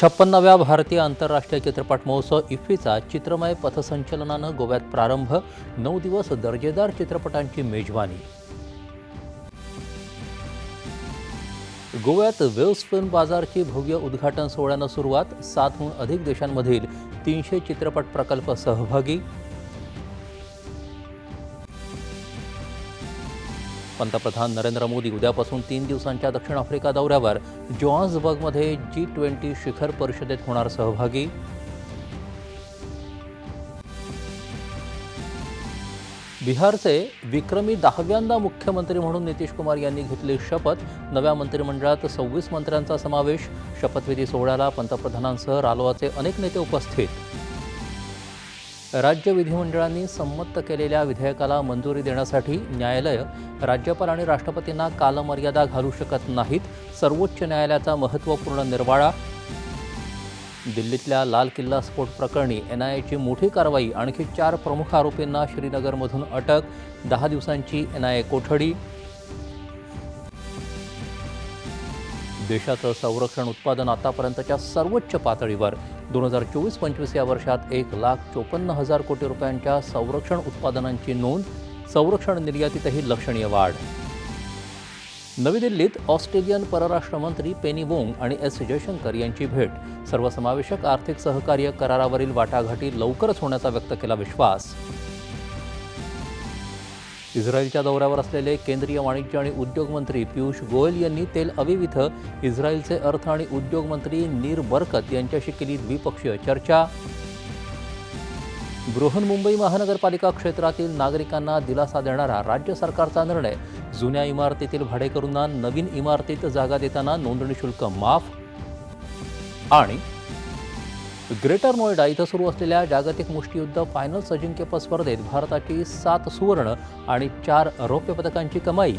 छप्पन्नाव्या भारतीय आंतरराष्ट्रीय चित्रपट महोत्सव इफ्फीचा चित्रमय पथसंचलनानं गोव्यात प्रारंभ नऊ दिवस दर्जेदार चित्रपटांची मेजवानी. गोव्यात वेल्स फिल्म बाजारची भव्य उद्घाटन सोहळ्यानं सुरुवात सातहून अधिक देशांमधील तीनशे चित्रपट प्रकल्प सहभागी पंतप्रधान नरेंद्र मोदी उद्यापासून तीन दिवसांच्या दक्षिण आफ्रिका दौऱ्यावर जॉन्सबर्गमध्ये जी ट्वेंटी शिखर परिषदेत होणार सहभागी. बिहारचे विक्रमी दहाव्यांदा मुख्यमंत्री म्हणून नितीश कुमार यांनी घेतली शपथ. नव्या मंत्रिमंडळात सव्वीस मंत्र्यांचा समावेश. शपथविधी सोहळ्याला पंतप्रधानांसह रालोआचे अनेक नेते उपस्थित. राज्य विधिमंडळांनी संमत केलेल्या विधेयकाला मंजुरी देण्यासाठी न्यायालय राज्यपाल आणि राष्ट्रपतींना कालमर्यादा घालू शकत नाहीत. सर्वोच्च न्यायालयाचा महत्त्वपूर्ण निर्वाळा दिल्लीतल्या लाल किल्ला स्फोट प्रकरणी एन आयची मोठी कारवाई आणखी चार प्रमुख आरोपींना श्रीनगरमधून अटक दहा दिवसांची एन आय कोठडी देशाचं संरक्षण उत्पादन आतापर्यंतच्या सर्वोच्च पातळीवर. दोन हजार चोवीस पंचवीस या वर्षात एक लाख चोपन्न हजार कोटी रुपयांच्या संरक्षण उत्पादनांची नोंद संरक्षण निर्यातीतही लक्षणीय वाढ. नवी दिल्लीत ऑस्ट्रेलियन परराष्ट्र मंत्री पेनी वोंग आणि एस जयशंकर यांची भेट. सर्वसमावेशक आर्थिक सहकार्य करारावरील वाटाघाटी लवकरच होण्याचा व्यक्त केला विश्वास. इस्रायलच्या दौऱ्यावर असलेले केंद्रीय वाणिज्य आणि उद्योग मंत्री पियुष गोयल यांनी तेल अविव इथं इस्रायलचे अर्थ आणि उद्योग मंत्री नीर बरकत यांच्याशी केली द्विपक्षीय चर्चा. बृहन्मुंबई महानगरपालिका क्षेत्रातील नागरिकांना दिलासा देणारा राज्य सरकारचा निर्णय. जुन्या इमारतीतील भाडेकरूंना नवीन इमारतीत जागा देताना नोंदणी शुल्क माफ. आणि ग्रेटर नोएडा इथं सुरू असलेल्या जागतिक मुष्टियुद्ध फायनल्स अजिंक्यपद स्पर्धेत भारताची सात सुवर्ण आणि चार रौप्य पदकांची कमाई